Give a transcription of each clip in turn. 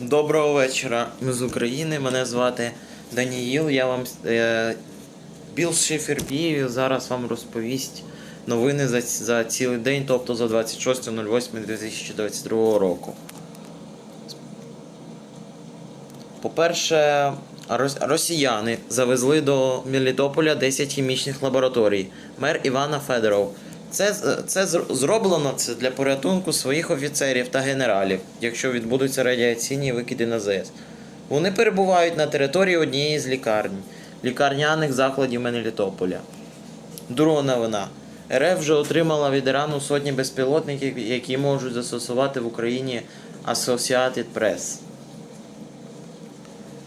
Доброго вечора. Ми з України. Мене звати Даніїл. Я вам е, Біл Шифербієв зараз вам розповість новини за, за цілий день, тобто за 26.08.2022 року. По-перше, росіяни завезли до Мелітополя 10 хімічних лабораторій. Мер Івана Федоров. Це, це зроблено це для порятунку своїх офіцерів та генералів, якщо відбудуться радіаційні викиди на ЗС. Вони перебувають на території однієї з лікарень, лікарняних закладів Мелітополя. Друга новина. РФ вже отримала від Ірану сотні безпілотників, які можуть застосувати в Україні Associated Press.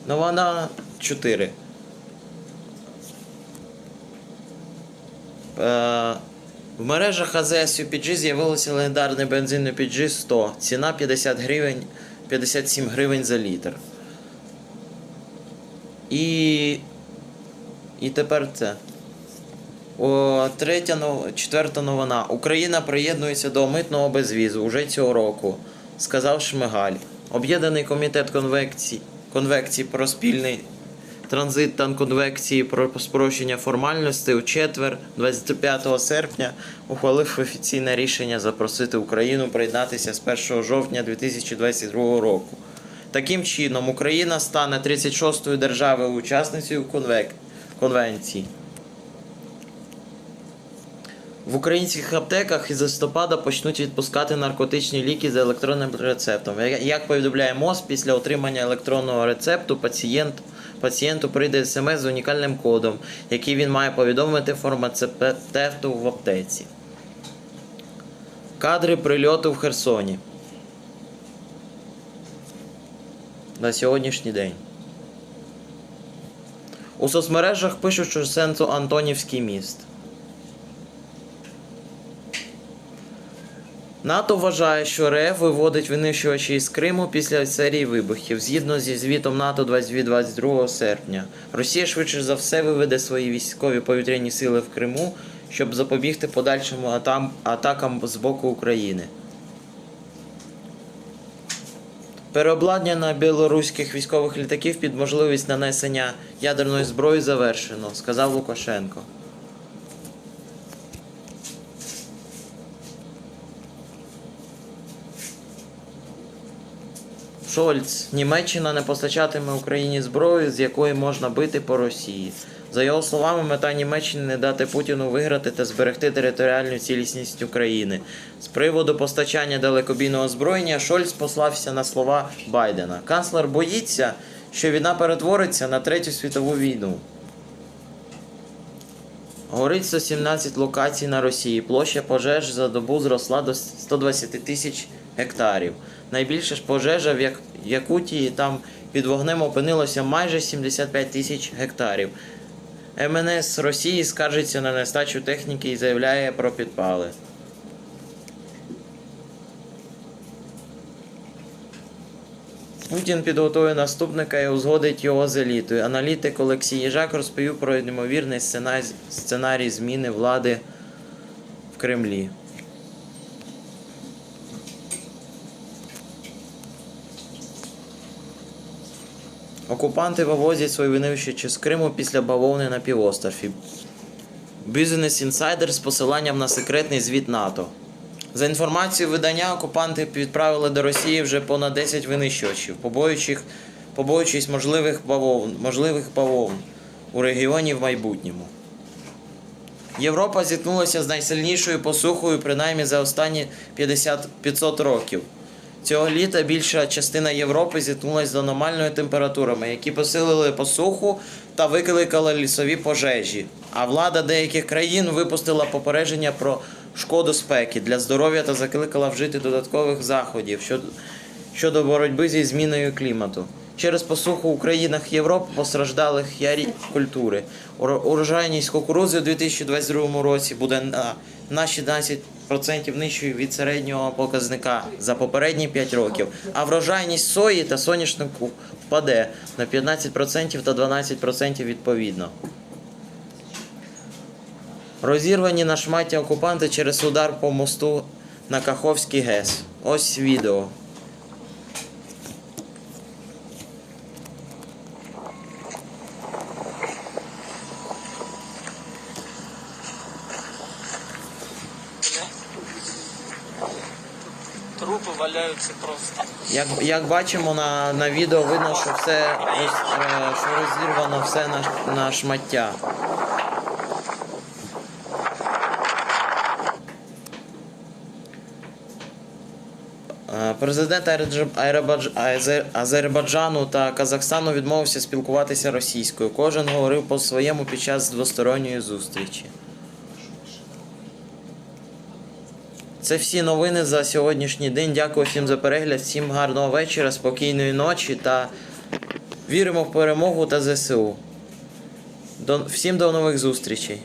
Новина 4. Е, в мережах АЗС UPG з'явилося легендарний бензин UPG 100. Ціна 50 гривень, 57 гривень за літр. І. І тепер це. О, третя нов... четверта новина. Україна приєднується до митного безвізу уже цього року, сказав Шмигаль. Об'єднаний комітет конвекції, конвекції про спільний транзит та конвекції про спрощення формальностей у четвер, 25 серпня, ухвалив офіційне рішення запросити Україну приєднатися з 1 жовтня 2022 року. Таким чином, Україна стане 36-ю державою учасницею конвенції. В українських аптеках із листопада почнуть відпускати наркотичні ліки за електронним рецептом. Як повідомляє МОЗ, після отримання електронного рецепту пацієнт, пацієнту прийде смс з унікальним кодом, який він має повідомити фармацевту в аптеці. Кадри прильоту в Херсоні. На сьогоднішній день. У соцмережах пишуть, що сенсу Антонівський міст. НАТО вважає, що РФ виводить винищувачі із Криму після серії вибухів. Згідно зі звітом НАТО 22 серпня, Росія швидше за все виведе свої військові повітряні сили в Криму, щоб запобігти подальшому атам- атакам з боку України. Переобладнання білоруських військових літаків під можливість нанесення ядерної зброї завершено, сказав Лукашенко. Шольц. Німеччина не постачатиме Україні зброю, з якої можна бити по Росії. За його словами, мета Німеччини не дати Путіну виграти та зберегти територіальну цілісність України. З приводу постачання далекобійного озброєння Шольц послався на слова Байдена. Канцлер боїться, що війна перетвориться на третю світову війну. Горить 117 локацій на Росії. Площа пожеж за добу зросла до 120 тисяч гектарів. Найбільша ж пожежа в Якутії там під вогнем опинилося майже 75 тисяч гектарів. МНС Росії скаржиться на нестачу техніки і заявляє про підпали. Путін підготує наступника і узгодить його з елітою. Аналітик Олексій Їжак розповів про ймовірний сценарій зміни влади в Кремлі. Окупанти вивозять свої винищувачі з Криму після бавовни на півострові. Business Insider з посиланням на секретний звіт НАТО. За інформацією видання, окупанти відправили до Росії вже понад 10 винищувачів, побоюючись можливих бавовн, можливих бавовн у регіоні в майбутньому. Європа зіткнулася з найсильнішою посухою принаймні за останні 50 500 років. Цього літа більша частина Європи зіткнулася з аномальними температурами, які посилили посуху та викликали лісові пожежі. А влада деяких країн випустила попередження про шкоду спеки для здоров'я та закликала вжити додаткових заходів щодо боротьби зі зміною клімату. Через посуху у країнах Європи постраждали ярі культури. Урожайність кукурузи у 2022 році буде на 16% нижчою від середнього показника за попередні 5 років, а врожайність сої та соняшнику впаде на 15% та 12% відповідно. Розірвані на шматі окупанти через удар по мосту на Каховський ГЕС. Ось відео. Трупи валяються просто. Як, як бачимо на, на відео, видно, що все е, що розірвано все на, на шмаття. Е, Президент Азербайджану та Казахстану відмовився спілкуватися російською. Кожен говорив по своєму під час двосторонньої зустрічі. Це всі новини за сьогоднішній день. Дякую всім за перегляд, всім гарного вечора, спокійної ночі та віримо в перемогу та ЗСУ. До, всім до нових зустрічей.